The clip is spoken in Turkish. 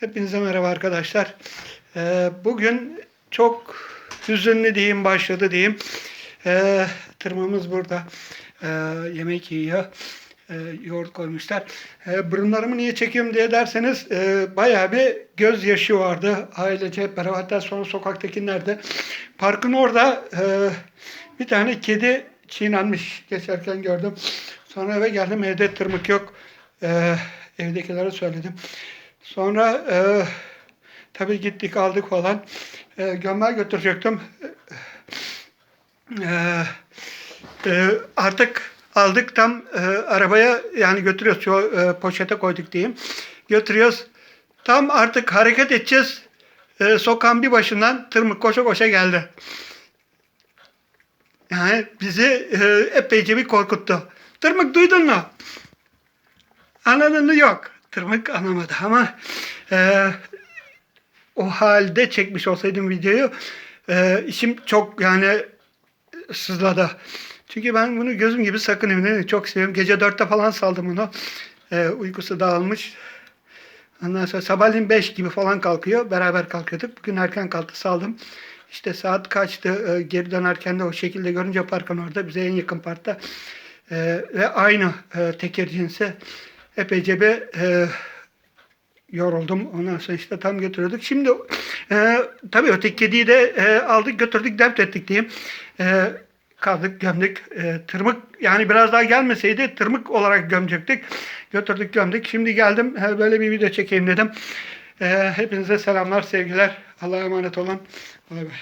Hepinize merhaba arkadaşlar. Ee, bugün çok hüzünlü diyeyim başladı diyeyim. Ee, tırmamız burada. Ee, yemek yiyor. Ee, yoğurt koymuşlar. Ee, burunlarımı niye çekiyorum diye derseniz e, bayağı bir gözyaşı vardı. Ailece beraber hatta sonra sokaktakiler de. Parkın orada e, bir tane kedi çiğnenmiş geçerken gördüm. Sonra eve geldim evde tırmık yok. Ee, evdekilere söyledim. Sonra e, tabii gittik aldık falan. E, gömmel götürecektim. E, e, artık aldık tam e, arabaya yani götürüyoruz. Şu, e, poşete koyduk diyeyim. Götürüyoruz. Tam artık hareket edeceğiz. E, sokağın bir başından tırmık koşa koşa geldi. Yani bizi e, epeyce bir korkuttu. Tırmık duydun mu? Anladın mı? Yok. Tırmık anlamadı ama e, o halde çekmiş olsaydım videoyu e, içim çok yani sızladı. Çünkü ben bunu gözüm gibi sakın eminim çok seviyorum. Gece dörtte falan saldım bunu. E, uykusu dağılmış. Ondan sonra sabahleyin 5 gibi falan kalkıyor. Beraber kalkıyorduk. Bugün erken kalktı saldım. İşte saat kaçtı e, geri dönerken de o şekilde görünce parkın orada bize en yakın parkta. E, ve aynı e, teker cinsi epeyce bir e, yoruldum. Ondan sonra işte tam götürüyorduk. Şimdi e, tabii öteki kediyi de e, aldık götürdük dept ettik diyeyim. E, kaldık gömdük. E, tırmık yani biraz daha gelmeseydi tırmık olarak gömecektik. Götürdük gömdük. Şimdi geldim e, böyle bir video çekeyim dedim. E, hepinize selamlar sevgiler. Allah'a emanet olun. Bay bay.